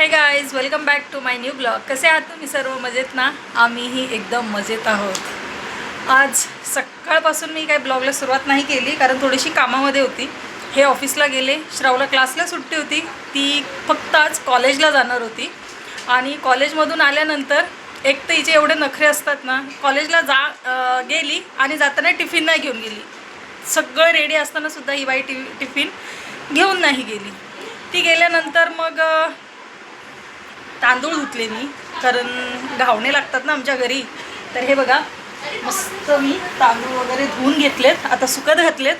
Hey guys welcome back to my new blog कसे आहात तुम्ही सर्व? मजेत ना? आम्हीही एकदम मजेत आहोत. आज सकाळपासून मी काही ब्लॉगला सुरुवात नाही केली कारण थोडीशी कामामध्ये होती. हे ऑफिसला गेले श्रावला क्लासला सुट्टी होती. ती फक्त आज कॉलेजला जाणार होती. आणि कॉलेजमधून आल्यानंतर एक तर हिचे एवढे नखरे असतात ना कॉलेजला जा गेली आणि जाताना टिफिन नाही घेऊन गेली. सगळं रेडी असताना सुद्धा ही बाई टि टिफिन घेऊन नाही गेली. ती गेल्यानंतर मग तांदूळ धुतले मी कारण घावणे लागतात ना आमच्या घरी. तर हे बघा मस्त मी तांदूळ वगैरे धुवून घेतलेत आता सुकत घातलेत.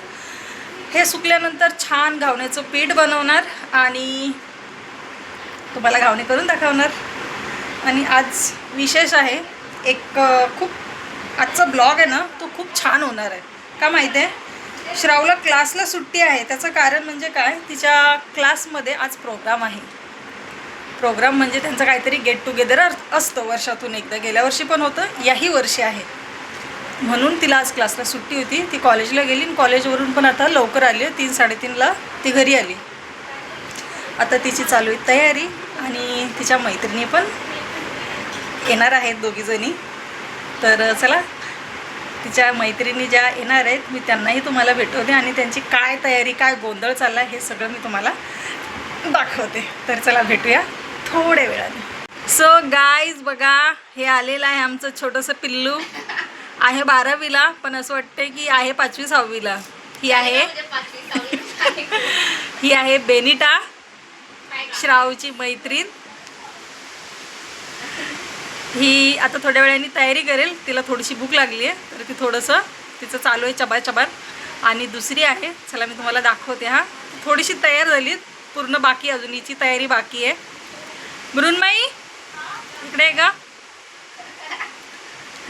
हे सुकल्यानंतर छान घावण्याचं पीठ बनवणार आणि तुम्हाला घावणे करून दाखवणार. आणि आज विशेष आहे एक खूप आजचा ब्लॉग आहे ना तो खूप छान होणार आहे. का माहीत आहे? श्रावला क्लासला सुट्टी आहे त्याचं कारण म्हणजे काय? तिच्या क्लासमध्ये आज प्रोग्राम आहे. प्रोग्राम म्हणजे त्यांचं काहीतरी गेट टुगेदर असतं वर्षातून एकदा. गेल्या वर्षी पण होतं याही वर्षी आहे. म्हणून तिला आज क्लासला सुट्टी होती. ती कॉलेजला गेली आणि कॉलेजवरून पण आता लवकर आली तीन साडेतीनला ती घरी आली. आता तिची चालू आहे तयारी आणि तिच्या मैत्रिणी पण येणार आहेत दोघीजणी तर चला तिच्या मैत्रिणी ज्या येणार आहेत मी त्यांनाही तुम्हाला भेटवते आणि त्यांची काय तयारी काय गोंधळ चालला आहे हे सगळं मी तुम्हाला दाखवते. तर चला भेटूया. थोड्या वेळाने. सो गाईज बघा हे आलेलं आहे आमचं छोटंसं पिल्लू. आहे बारावीला पण असं वाटतंय की आहे पाचवी सहावीला. ही आहे ही आहे बेनिटा श्रावची मैत्रीण. ही आता थोड्या वेळाने तयारी करेल. तिला थोडीशी भूक लागली आहे तर ती थोडंसं तिचं चालू आहे चबार चबार. आणि दुसरी आहे चला मी तुम्हाला दाखवते हा. थोडीशी तयार झाली पूर्ण बाकी अजून हिची तयारी बाकी आहे. मृण्मयी? इकडे का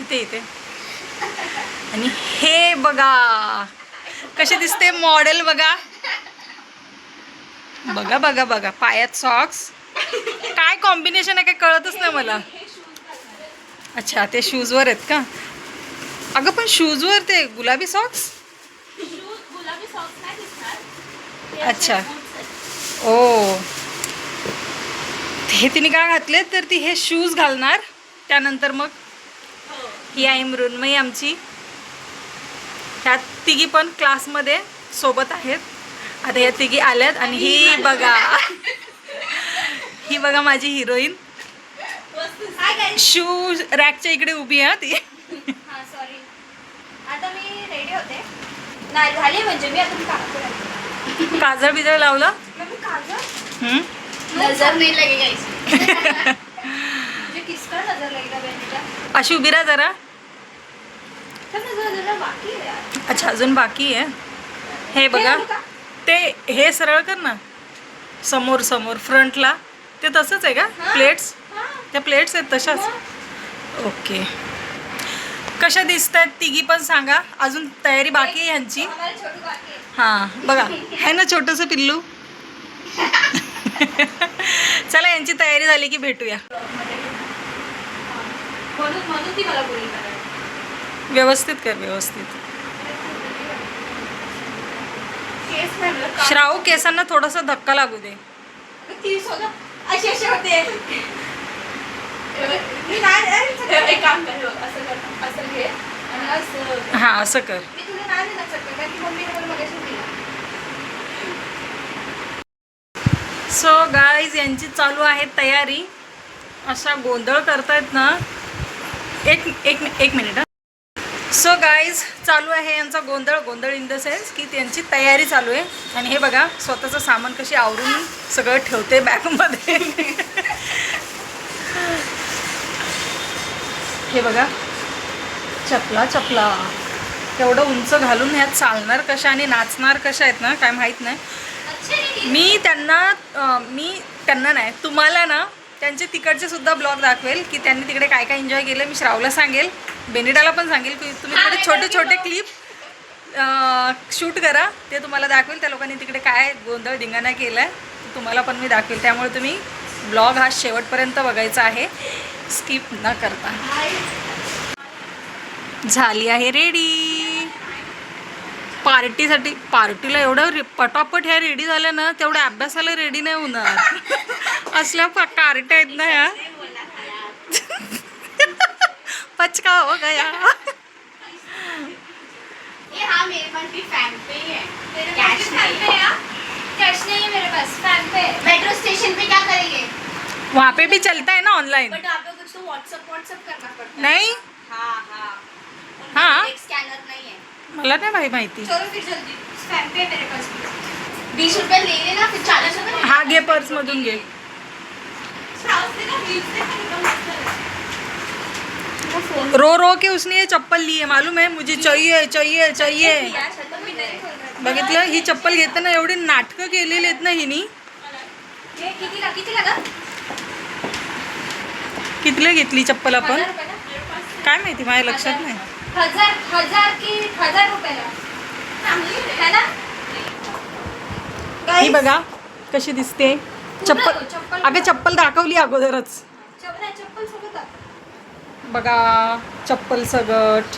इथे इथे. आणि हे बघा कशी दिसते मॉडेल बघा. बघा बघा बघा पायात सॉक्स काय कॉम्बिनेशन आहे काय कळतच नाही मला. अच्छा ते शूजवर आहेत का? अगं पण शूजवर ते गुलाबी सॉक्स अच्छा. ओ. हे तिने काय घातले? तर ती हे शूज घालणार. त्यानंतर मग ही आहे मृण्मयी आमची. ह्या तिघी पण क्लासमध्ये सोबत आहेत. आता या तिघी आल्यात आणि ही बघा. ही बघा माझी हिरोईन शूज रॅकच्या इकडे उभी आहे ती. हा सॉरी आता मी रेडी होते. नाही झाली म्हणजे. मी आता काजळ बिजळ लावलं? हम्म? नजर नाही म्हणजे किसका नजर लगेगा बेटा अशी उभी राहा जरा. बाकी यार. अच्छा अजून बाकी आहे. हे बघा. ते हे सरळ कर ना. समोर समोर फ्रंटला. ते तसंच आहे का. प्लेट्स त्या प्लेट्स आहेत तशाच. ओके कशा दिसत आहेत तिघी पण सांगा. अजून तयारी बाकी आहे ह्यांची. हां बघा. आहे ना छोटंसं पिल्लू? चला यांची तयारी झाली की भेटूया. ब्लॉगमध्ये. म्हणून म्हणून ती मला बोलली. करायला व्यवस्थित कर व्यवस्थित. श्रावू केसांना थोडासा धक्का लागू दे. ती स्वतः अशी अशी होते. मी नाही नाही, एक काम कर हे असं कर असं घे आणि असं हां असं कर मी तुला नाही देणार चटका कारण की मम्मीने मला मगाशी दिला सो गाईज यांची चालू आहे तयारी. अशा गोंधळ करतायत ना. एक एक एक मिनिट सो गाईज चालू आहे यांचा गोंधळ गोंधळ इन द सेन्स की त्यांची तयारी चालू आहे. आणि हे बघा स्वतःचं सामान कशी आवरून सगळं ठेवते बॅगमध्ये हे बघा. चपला चपला. तेवढं उंच घालून ह्यात चालणार कशा आणि नाचणार कशा आहेत ना काय माहीत नाही. मी त्यांना मी त्यांना नाही तुम्हाला ना त्यांचे तिकडचे सुद्धा ब्लॉग दाखवेल की त्यांनी तिकडे काय काय एन्जॉय केलं. मी श्रावला सांगेल बेनिटाला पण सांगेल की तुम्ही तिकडे छोटे छोटे. क्लिप शूट करा. ते तुम्हाला दाखवेल त्या लोकांनी तिकडे काय गोंधळ धिंगाणा केला आहे तुम्हाला पण मी दाखवेल. त्यामुळे तुम्ही ब्लॉग हा शेवटपर्यंत बघायचा आहे. स्किप न करता. झाली आहे रेडी पार्टीसाठी पार्टीला एवढं रे- पटापट ह्या रेडी झाल्या ना तेवढ्या अभ्यासाला रेडी नाही होणार. असल्या प- कार्ट्या आहेत ना या पचका हो गया. मेट्रो स्टेशन पे क्या करेंगे? वहाँ पे भी चलता है ना ऑनलाइन नहीं? हाँ हाँ। हाँ? स्कैनर नहीं है। मला नाही भाई माहिती. चलो फिर जल्दी फैन पे है मेरे पास भी. बीस रुपए ले लेना फिर चालीस रुपए हा घे पर्स मधून घे. रो रो के उसने ये चप्पल ली है मालूम है? मुझे चाहिए चाहिए चाहिए बघितलं? ही चप्पल घेताना एवढी नाटकं केलेली आहेत ना हिनी. कितीला घेतली चप्पल आपण? काय माहिती माझ्या लक्षात नाही. हजार हजार की हजार रुपयाला है ना? ही बघा कशी दिसते. चप्पल चप्पल अगं चप्पल दाखवली अगोदरच. बघा चप्पल सगट.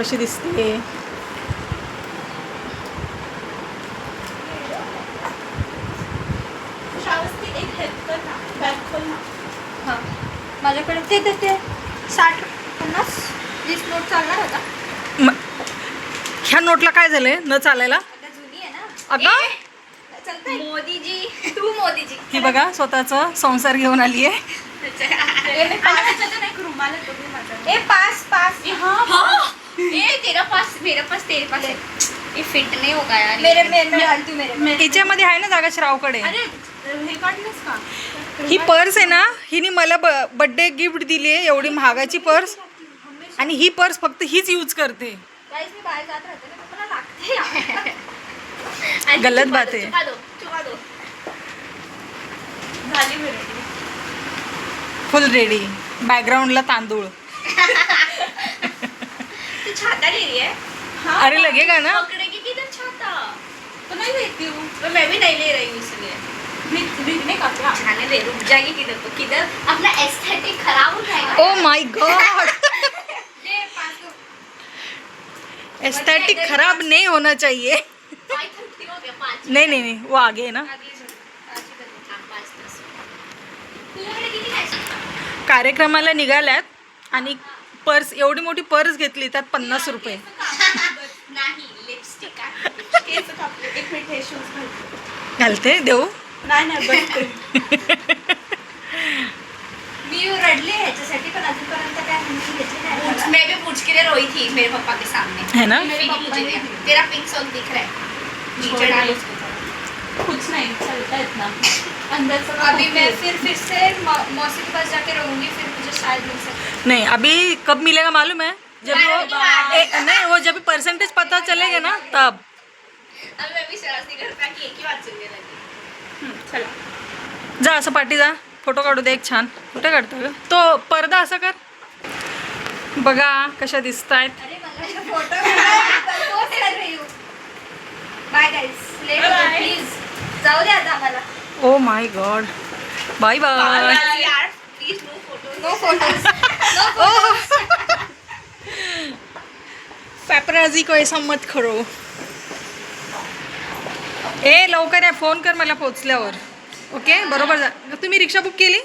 कशी दिसते. हा. माझ्याकडे ते ते ते. साठ पन्नास? वीस नोट चालणार होता. ह्या नोटला काय झालंय? न चालायला? आता जुनी आहे ना. अगं चलतंय. मोदीजी. तू मोदीजी. ही बघा स्वतःचा संसार घेऊन आली आहे. ए पास पास हाँ तेरा पास मेरा पास तेरे पास है ये फिट नहीं होगा यार मेरे मेरे में डाल तू मेरे हिच्यामध्ये आहे ना जागा श्रावकडे. अरे हे काढलंस का? ही पर्स आहे ना हिने मला बर्थडे गिफ्ट दिली आहे एवढी महागाची पर्स. आणि ही पर्स फक्त हीच यूज करते. गाइस मी बाहेर जात राहते ना मला लागते यार. गलत बात आहे. चुका दो चुका दो. झाली मेरे फुल रेडी बॅकग्राऊंडला तांदूळ. तू छाता ले रही है अरे लगेगा ना? पकड़ेगी किधर छाता? तो नहीं लेती हूँ. तो मैं भी नहीं ले रही हूँ इसलिए भीगने का क्या जाने दे रुक जाएगी किधर तो किधर अपना एस्थेटिक खराब हो जाएगा ओ माय गॉड दे पाँच को एस्थेटिक खराब नहीं होना चाहिए। नहीं नहीं नहीं वो आगे है ना। कार्यक्रमाला निघाल्यात आणि पर्स एवढी मोठी पर्स घेतली त्यात पन्नास रुपये. हे घालते? देऊ? नाही नाही रडली ह्याच्यासाठी पण अजूनपर्यंत काय म्हणून घेतली नाही मैं भी पूछ के लिए रोई थी मेरे पापा के सामने। है ना? मेरे मुझे दिया तेरा पिंक सॉन्ग दिख रहा है। नीचे डाल उसको कुछ नहीं चलता है इतना। अंदर से अभी मैं फिर फिर से मौ- मौसी के पास जाके रहूँगी फिर मुझे शायद मिल सकती नहीं अभी कब मिलेगा मालूम है? जब वो ए, नहीं वो जब परसेंटेज पता चलेगा ना तब। अभी मैं भी शरारती कर पाया कि एक ही बात सुनने लगी। चला। जा असं पाठी जा। फोटो काढू दे एक छान. कुठे काढतो ग? तो पडदा असा कर. बघा कशा दिसत आहेत oh my god bye bye यार please no photos no photos no oh paparazzi को ऐसा मत करो. ए लवकर या. फोन कर मला पोचल्यावर. ओके बरोबर जा. तुम्ही रिक्षा बुक केली?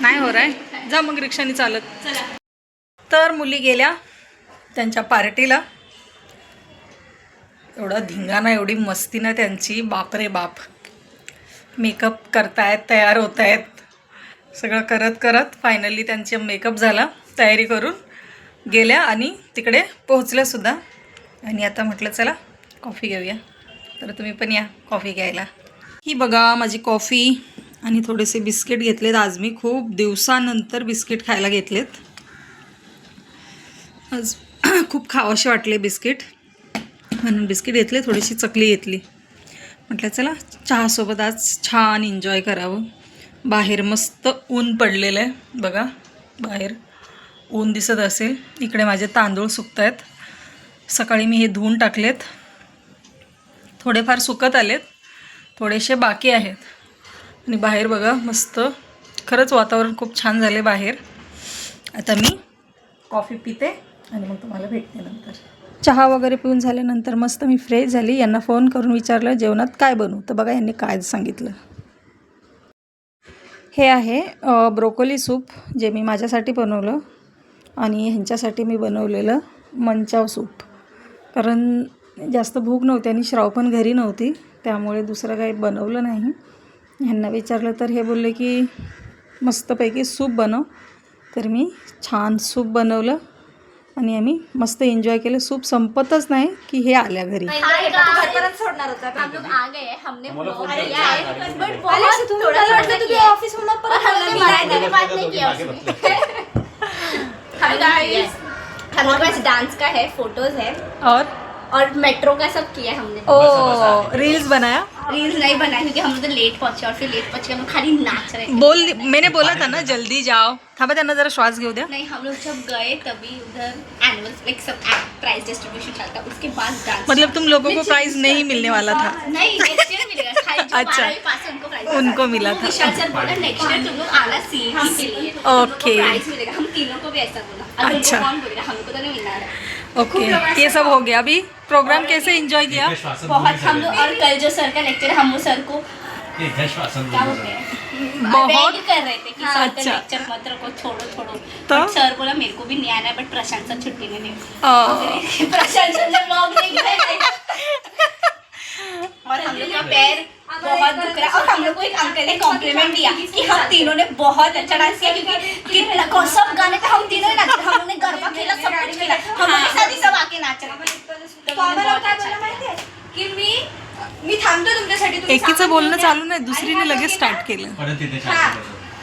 नाही हो राय जा मग रिक्षाने चालत. चला. तर मुली गेल्या त्यांच्या पार्टीला. एवढा धिंगाणा एवढी मस्ती ना त्यांची. बापरे बाप. मेकअप करतायत तयार होत आहेत सगळं करत करत फायनली त्यांचा मेकअप झाला तयारी करून गेल्या आणि तिकडे पोहोचल्यासुद्धा आणि आता म्हटलं चला कॉफी घेऊया. तर तुम्ही पण या कॉफी घ्यायला. ही बघा माझी कॉफी आणि थोडेसे बिस्किट घेतलेत. आज मी खूप दिवसानंतर बिस्किट खायला घेतलेत. आज खूप खावाशी वाटले बिस्किट. म्हणून बिस्किट घेतले थोडीशी चकली घेतली. म्हटलं चला चहासोबत आज छान एन्जॉय करावं. बाहेर मस्त ऊन पडलेलं आहे. बघा बाहेर ऊन दिसत असेल. इकडे माझे तांदूळ सुकत आहेत सकाळी मी हे धुवून टाकलेत. थोडेफार सुकत आलेत. थोडेसे बाकी आहेत. आणि बाहेर बघा मस्त. खरंच वातावरण खूप छान झाले बाहेर. आता मी कॉफी पिते आणि मग तुम्हाला भेटते नंतर. चहा वगैरे पिऊन झाल्यानंतर मस्त मी फ्रेश झाली. यांना फोन करून विचारलं जेवणात काय बनवू? तर बघा यांनी काय सांगितलं. हे आहे ब्रोकोली सूप जे मी माझ्यासाठी बनवलं आणि ह्यांच्यासाठी मी बनवलेलं मंचाव सूप. कारण जास्त भूक नव्हती आणि श्राव पण घरी नव्हती त्यामुळे दुसरं काही बनवलं नाही. ह्यांना विचारलं तर हे बोलले की मस्तपैकी सूप बनव. तर मी छान सूप बनवलं आणि आम्ही मस्त एन्जॉय केलं. सूप संपतच नाही की हे आल्या घरी. हाय घरपर्यंत सोडणार होता हम लोग आ गए हमने हमारा vlog phone किया करके आ गए। बट पहले बहुत से तुम्ही थोड़ा मला थोड़ा वाटलं तुम्ही किया। ऑफिस होणार और परत हम लोग मला मिलाने नाही की बात नहीं किया आगे उसमें बतला। हम गाइस हम लोग के पास डांस का है? फोटोज है. और? और मेट्रो का सब किया हमने। ओ रील्स बनाया? रील्स नहीं बनाया क्योंकि हम तो लेट पहुँचे और फिर लेट पहुँचे हम खाली नाच रहे बोल मैंने बोला था ना जल्दी जाओ। थांबा त्यांना जरा श्वास घेऊ द्या नहीं हम लोग जब गए तभी उधर एनुअल लाइक सब प्राइज डिस्ट्रीब्यूशन चलता उसके बाद डांस मतलब तुम लोगों को प्राइज नहीं मिलने वाला था। नहीं नेक्स्ट ईयर मिलेगा अच्छा। उनको मिला था। विशाल सर बोला नेक्स्ट ईयर तुम लोग आना सीईटी के ओके। प्राइज मिलेगा। हम तीनों को भी ऐसा बोला। अच्छा। हमको तो नहीं मिलना है। ओके ये सब हो गया। अभी प्रोग्राम कैसे एंजॉय किया? बहुत हम लोग और कल जो सर का लेक्चर हम सर को। हैं बहुत- कर रहे थे कि सर अच्छा। लेक्चर मत रखो छोड़ो छोड़ो। तो? बट सर बोला मेरे को भी नहीं आना बट प्रशांत सर छुट्टी में नहीं अ, प्रशांत सर नहीं किया और हम लोग का पैर बहुत दुख रहा और हम लोग को एक अंकल ने कॉम्प्लीमेंट दिया कि हम तीनों ने बहुत अच्छा डांस किया क्योंकि कितना को- सब गाने पे हम तीनों ही नाचे हम लोग ने गरबा खेला सब कुछ खेला। हम लोग के साथ ही सब आके नाच रहे तो किया। की मी मी थांबतो तुमच्यासाठी तुम्ही एकीचं बोलणं. चालू नाही दुसरीने लगेच स्टार्ट केलं. परत हा.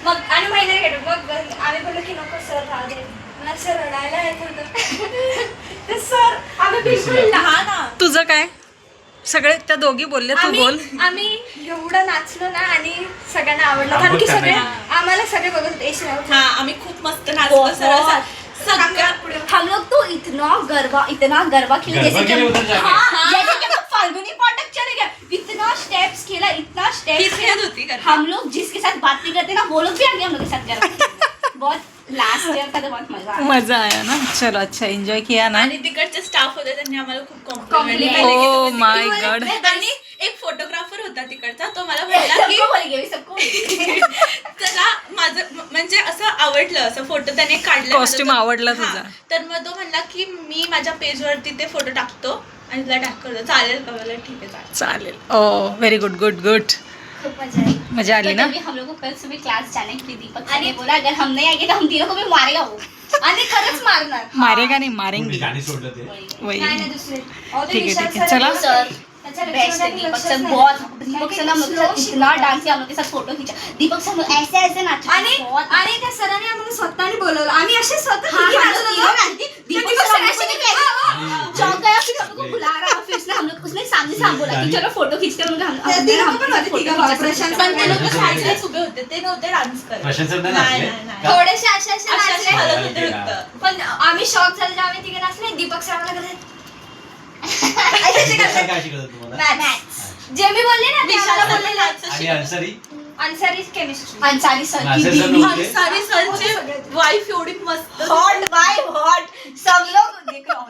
मग आणि महिने गेलो मग आम्ही बोललो की नको सर राहू दे. मला सर रडायला येत होतं. ते सर आम्ही बिलकुल. लहान. तुझं काय? सगळे त्या दोघी बोलल्या तू बोल आम्ही एवढं नाचलो ना आणि सगळ्यांना आवडलं कारण की सगळे. आम्हाला सगळे बघत होते "ए, श्रावण, हाँ आम्ही खूप मस्त नाचलो सर. सगळ्यात पुढे हम लोग तो इतना गरबा इतना गरबा खेले गरबा जैसे कि? हाँ, जैसे कि हम फाल्गुनी पाठक चले गए इतना स्टेप्स खेला इतना स्टेप्स होती गरबा. हम लोग जिसके साथ बात नहीं करते ना वो लोग भी आगे हम लोग के साथ गरबा। बहुत लास्ट ईयर का तो बहुत मजा आया मजा आया ना? चलो अच्छा एन्जॉय किया ना? आणि तिकडचे स्टाफ होते त्यांनी आम्हाला खूप Compliment. ओ माय गॉड आणि एक फोटोग्राफर होता तिकडचा तो मला म्हणला की। त्याला माझं म्हणजे असं आवडलं असं फोटो त्याने काढला Costume आवडला तुझा. तर मग तो म्हणला की मी माझ्या पेजवरती ते फोटो टाकतो आणि तुला टॅग करतो चालेल का? मला ठीक आहे चालेल. चालेल. Oh very good good good खूप मजा मजा आली तो ना? तभी हम लोग को कल सुबह क्लास जाने के लिए दीपक सर ने बोला अगर हम नहीं आएंगे तो हम तीनों को भी मारेगा वो। आणि खरंच मारणार मारेगा नाही कोणी मारेंगे गाणी सोडलं ते वही। नाही नाही दुसरे। अहो, ते ठीक आहे, विशाल ठीक आहे. सर- चला. सर। त्याच्या बेस्ट है lecture मध्ये दीपक लक्षच सर नाही. बहुत दीपक सर ने हम लोग के साथ Slow इतना शिकवतात. डांस किया हम लोग के साथ फोटो खींचा। दीपक सर लोग ऐसे ऐसे नाचा आणि बहुत आणि त्या सरांनी आम्हाला स्वतःने बोलवलं आम्ही असे स्वतः हाँ, तिघी हम नाचत लोग होतो. तीनों नाचते। दीपक दीपक सर सर ऐसे ऐसे नहीं हाँ, किया। चौंक गया फिर हम लोग को बुला रहा उसने हम लोग उसने सामने से हम बोला कि चलो फोटो खींचते हैं प्रशांत। पण ते लोक साईडलाच उभे होते ते नव्हते डान्स करत प्रशांत सर नाही नाही, नाचले नाही. का? थोडेसे असे असे नाचले हलत हा. होते फक्त पण आम्ही शॉक झाले जेव्हा आम्ही तिघे नाचले दीपक सर आम्हाला करतात असे असे करतात. काय शिकवतात तुम्हाला Maths. जे मी बोलले ना ते विशाल आम्हाला सर बोलले नाचत आणि Ansari answer is chemistry Ansari sir? Ansari सरची wife एवढी मस्त. हॉट बाय हॉट सब लोग देख रहे हो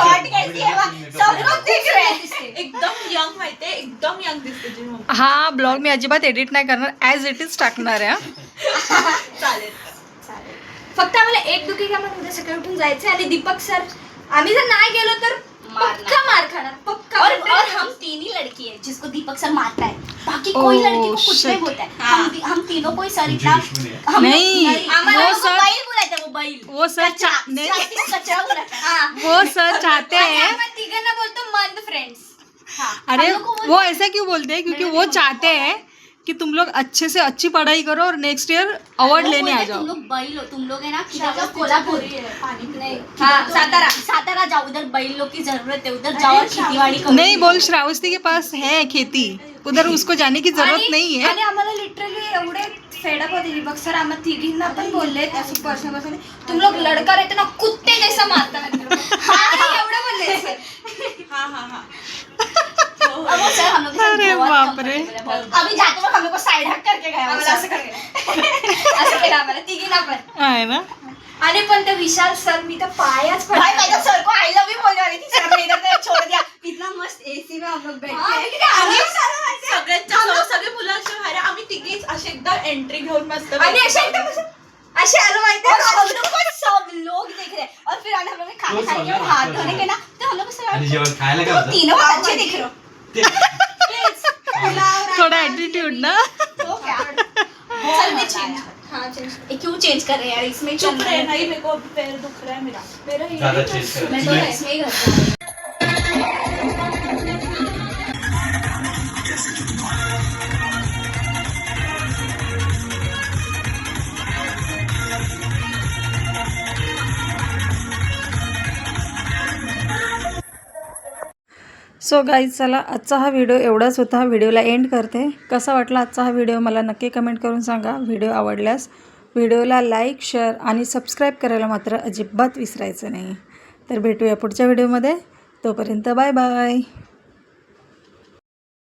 आहे. कैसी है वह? सब लोग देख रहे हैं एकदम यंग माहितीये एकदम यंग दिसते तुझी मम्मी. हा ब्लॉग मी अजिबात एडिट नाही करणार. ॲज इट इज टाकणार आहे हा. चालेल. फक्त आम्हाला एक दुखी का मग उद्या सकाळी उठून जायचं आणि दीपक सर आम्ही जर नाही गेलो तर. पक्का मार खाणार पक्का। और और हम तीन ही लड़की है जिसको दीपक सर मारता है। बाकी कोई Oh, लड़की को कुछ shit. नहीं बोलता है। हाँ. हम हम तीनों को ही सर इतना हम नहीं, हमारा वो सर- बैल बुलाता है वो बैल वो सर कचरा बुलाता है. वो सर चाहते हैं आपण तिघांना बोलतो मंद फ्रेंड्स हाँ, अरे वो ऐसा क्यों बोलते हैं? क्योंकि वो चाहते हैं कि तुम लोग अच्छे से अच्छी पढ़ाई करो और नेक्स्ट ईयर अवार्ड लेने आ जाओ। तुम लोग बैल हो तुम लोग है ना कोल्हापुर। नाही हाँ सातारा सातारा जाओ उधर बैल लोग की ज़रूरत है उधर जाओ खेती बाड़ी नहीं बोल श्रावस्ती के पास है खेती। उधर उसको जाने की ज़रूरत नहीं है। आणि आम्हाला लिटरली एवढे फेडअप होते दीपक सर आम्हाला तिघींना पण बोलले असं पर्सनल पर्सन तुम लोग लड़का रहते ना कुत्ते जैसा मारता है. एवढं बोलले. सर हा हा हा. अरे बहुत बाप रे। बहुत। अभी जाते वक्त हम लोग को साइड हक करके गया असं सर। करायला असं केलं आम्हाला तिघींना पण आहे ना। आणि पण ते विशाल सर मी तर पायाच भाई मैं तो. सर को आई लव यू बोलने वाली थी. सर ने इधर से छोड़ दिया. इतना मस्त एसी में हम लोग बैठे हाँ, किती आनंद झाला माहितीये? सगळ्यांच्या समोर सगळे मुलं असे बाहेर आम्ही तिघीच अशी एकदा एंट्री घेऊन मस्त आणि अशा एकदम असं- असे आलो माहिती और आहे हम लोग को सब लोग देख रहे. हैं और फिर आने हम लोग ने खाना तो खाने के बाद हाथ धोने के ना तो हम लोग को आणि सर जेवण खायला काय होतं तीनों अच्छे दिख रहे हो. ते- थोडा ॲटिट्यूड ना? तो क्या चल मैं चेंज हाँ चेंज क्यों चेंज कर रहे हैं यार? इसमें चुप चल रहे नहीं मेरे को अभी पैर दुख रहा है मेरा। मेरा चेंज कर मैं तो इसमें ही करता हूँ। सो गाईज चला आजचा हा व्हिडिओ एवढाच होता. व्हिडिओला एंड करते. कसा वाटला आजचा हा व्हिडिओ मला नक्की कमेंट करून सांगा. व्हिडिओ आवडल्यास व्हिडिओला लाईक शेअर आणि सबस्क्राईब करायला मात्र अजिबात विसरायचं नाही. तर भेटूया पुढच्या व्हिडिओमध्ये तोपर्यंत बाय बाय